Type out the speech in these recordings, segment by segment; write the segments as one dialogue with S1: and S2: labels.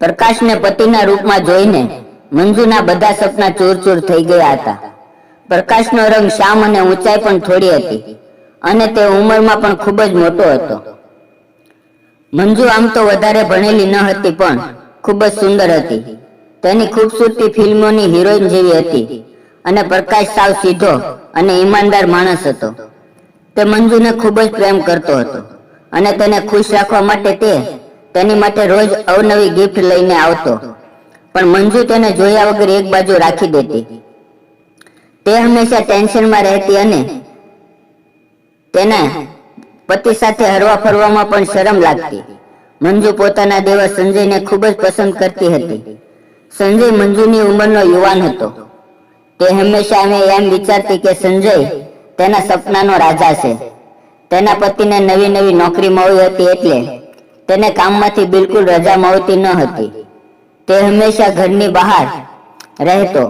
S1: પ્રકાશને પતિના રૂપમાં જોઈને મંજુના બધા સપના ચૂર થઈ ગયા હતા. પ્રકાશનો રંગ શ્યામ અને ઊંચાઈ પણ થોડી હતી અને તે ઉંમરમાં પણ ખૂબ જ મોટો હતો. મંજુ આમ તો વધારે ભણેલી ન હતી પણ ખૂબ જ સુંદર હતી. તેની ખૂબસૂરતી ફિલ્મોની હિરોઈન જેવી હતી અને પ્રકાશ સાવ સીધો અને ઈમાનદાર માણસ હતો. તે મંજુને ખૂબ જ પ્રેમ કરતો હતો અને તેને ખુશ રાખવા માટે તે તેની માટે રોજ અવનવી ગિફ્ટ લઈને આવતો. પણ મંજુ તેને જોયા વગર એક બાજુ રાખી દેતી. તે હંમેશા ટેન્શનમાં રહેતી અને તેના પતિ સાથે હરવા ફરવામાં પણ શરમ લાગતી. મંજુ પોતાના દેવા સંજયને ખૂબ જ પસંદ કરતી હતી. સંજય મંજુની ઉંમરનો યુવાન હતો. તે હંમેશા અમે એમ વિચારતી કે સંજય તેના સપનાનો રાજા છે. તેના પતિને નવી નવી નોકરી મળી હતી એટલે તેને કામમાંથી બિલકુલ રજા મળતી ન હતી. તે હંમેશા ઘરની બહાર રહેતો.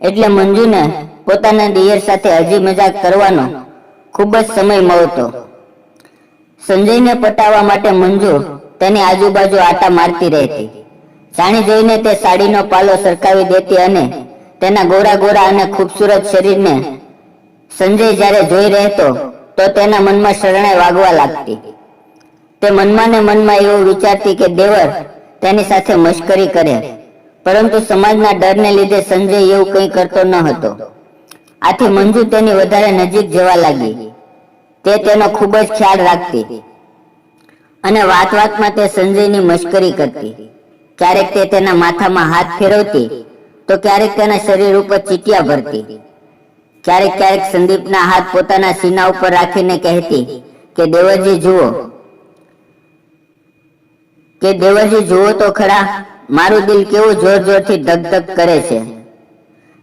S1: એટલે મંજુને પોતાના દિયર સાથે હજી મજાક કરવાનો ખૂબ જ સમય મળતો. સંજયને પટાવવા માટે મંજુ તેની આજુબાજુ આટા મારતી રહેતી. જાણી જોઈને તે સાડીનો પાલો સરકાવી દેતી અને તેના ગોરા ગોરા અને ખૂબસૂરત શરીરને સંજય જ્યારે જોઈ રહેતો, તો તેના મનમાં શરણાઈ વાગવા લાગતી. તે મનમાં ને મનમાં એવું વિચારતી કે દેવર તેની સાથે મશ્કરી કરે. પરંતુ સમાજના ડરને લીધે સંજય એવું કંઈ કરતો ન હતો. આથી મંજુ તેની વધારે નજીક જવા લાગી. તે તેનો ખૂબ જ ખ્યાલ રાખતી. અને વાત વાતમાં તે સંજયની મશ્કરી કરતી. ક્યારેક તે તેના માથામાં હાથ ફેરવતી તો ક્યારેક તેના શરીર ઉપર ચીટિયા ભરતી. ક્યારેક ક્યારેક સંદીપના હાથ પોતાના સીના ઉપર રાખીને કહેતી કે દેવરજી જુઓ કે દેવરજી જુઓ તો ખરા, મારું દિલ કેવું જોર જોરથી ધક કરે છે.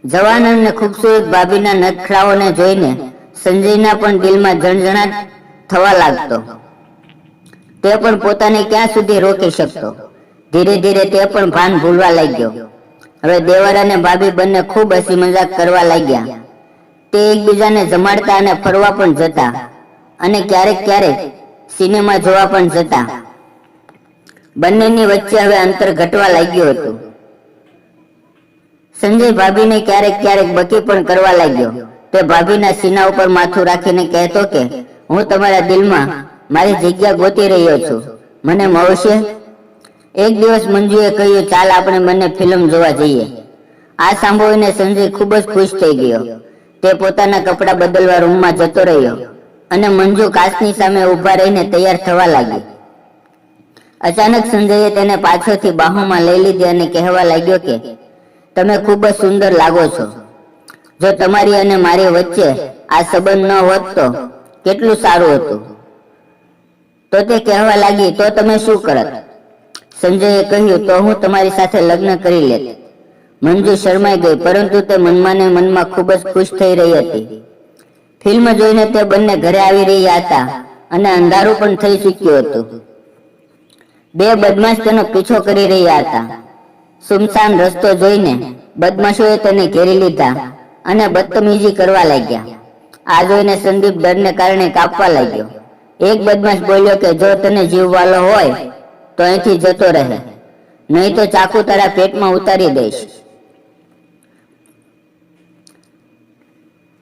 S1: જવાન અને ખૂબસૂરત ભાભીના નખરાઓને જોઈને સંજયના પણ દિલમાં જણજણાટ થવા લાગતો. તે પણ પોતાને ક્યાં સુધી રોકી શકતો? ધીરે ધીરે તે પણ ભાન ભૂલવા લાગ્યો. હવે દેવર અને ભાભી બંને ખૂબ હસી મજાક કરવા લાગ્યા. તે એકબીજાને જમાડતા અને ફરવા પણ જતા અને ક્યારેક ક્યારેક સિનેમા જોવા પણ જતા. બંનેની વચ્ચે હવે અંતર ઘટવા લાગ્યું હતું. સંજય ભાભીને ક્યારેક ક્યારેક બકી પણ કરવા લાગ્યો. તે ભાભીના સીના ઉપર માથું રાખીને કહેતો કે, હું તમારા દિલમાં મારી જગ્યા ગોતી રહ્યો છું. મને મળશે? એક દિવસ મંજુએ કહ્યું, ચાલ આપણે મને ફિલ્મ જોવા જઈએ. આ સાંભળીને સંજય ખૂબ જ ખુશ થઈ ગયો. તે પોતાના કપડાં બદલવા રૂમમાં જતો રહ્યો અને મંજુ કાચની સામે ઊભા રહીને તૈયાર થવા લાગી અચાનક સંજયે તેને પાછળથી બાહોમાં લઈ લીધી અને કહેવા લાગ્યો કે, તમે ખૂબ જ સુંદર લાગો છો. જો તમારી અને મારી વચ્ચે આ સંબંધ ન હોત તો કેટલું સારું હતું. તો તે કહેવા લાગી, તો તમે શું કરત? સંજયે કહ્યું, તો હું તમારી સાથે લગ્ન કરી લેત. મંજુ શરમાઈ ગઈ, પરંતુ તે મનમાં મનમાં ખૂબ જ ખુશ થઈ રહી હતી. ફિલ્મ જોઈને તે બંને ઘરે આવી રહ્યા હતા અને અંધારું પણ થઈ ચૂક્યું હતું. બે બદમાશ તેનો પીછો કરી રહ્યા હતા. સુમસાન રસ્તો જોઈને બદમાશોએ તેને ઘેરી લીધા અને બદતમીજી કરવા લાગ્યા. આ જોઈને સંદીપ ડરને કારણે કાપવા લાગ્યો. એક બદમાશ બોલ્યો કે, જો તને જીવવાલો હોય, તો અહીંથી જતો રહે. નહીં તો ચાકુ તારા પેટમાં ઉતારી દઈશ.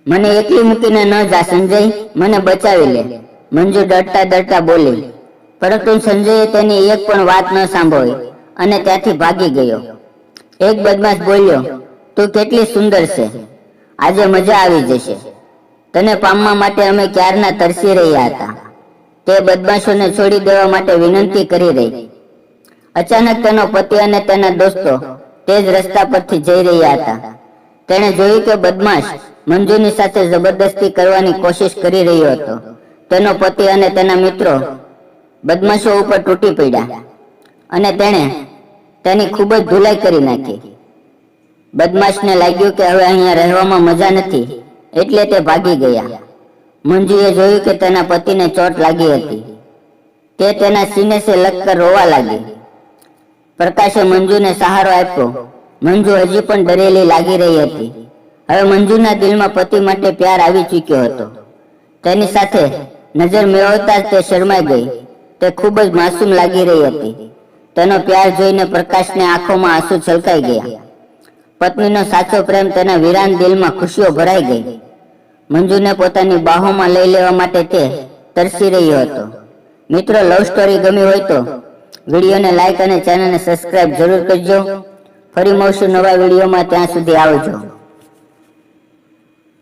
S1: મને એકલી મૂકીને ન જા સંજય, મને બચાવી લે. મંજુ ડરતા ડરતા બોલી પરંતુ સંજયે તેની એક પણ વાત ન સાંભળી અને ત્યાંથી ભાગી ગયો. એક બદમાશ બોલ્યો, તું કેટલી સુંદર છે. આજે મજા આવી જશે. તને પામવા માટે અમે ક્યારના તરસી રહ્યા હતા. તે બદમાશોને છોડી દેવા માટે વિનંતી કરી રહી. અચાનક તેનો પતિ અને તેના દોસ્તો તે જ રસ્તા પરથી જઈ રહ્યા હતા. તેણે જોયું કે બદમાશ મંજુની સાથે જબરદસ્તી કરવાની કોશિશ કરી રહ્યો હતો. તેનો પતિ અને તેના મિત્રો બદમાશો ઉપર તૂટી પડ્યા અને તેણે તેની ખૂબ જ ધુલાઈ કરી નાખી. બદમાશને લાગ્યું કે હવે અહીંયા રહેવામાં મજા નથી, એટલે તે ભાગી ગયા. મુંજીએ જોયું કે તેના પતિને ચોટ લાગી હતી. તે તેના સીને સે લગકર રોવા લાગી. પ્રકાશે મંજુને સહારો આપ્યો. મંજુ હજી પણ ડરેલી લાગી રહી હતી. હવે મંજુના દિલમાં પતિ માટે પ્યાર આવી ચૂક્યો હતો. તેની સાથે નજર મેળવતા જ તે શરમાઈ ગઈ. તે ખૂબ જ માસૂમ લાગી રહી હતી. તેનો પ્યાર જોઈને પ્રકાશને આંખોમાં આંસુ છલકાઈ ગયા. પત્નીનો સાચો પ્રેમ તેના વિરાન દિલમાં ખુશીઓ ભરાઈ ગઈ. મંજુને પોતાની બાહોમાં લઈ લેવા માટે તે તરસી રહ્યો હતો. મિત્રો લવ સ્ટોરી ગમી હોય તો વિડીયોને લાઈક અને ચેનલને સબસ્ક્રાઇબ જરૂર કરજો. ફરી મળશું નવા વિડીયોમાં, ત્યાં સુધી આવજો.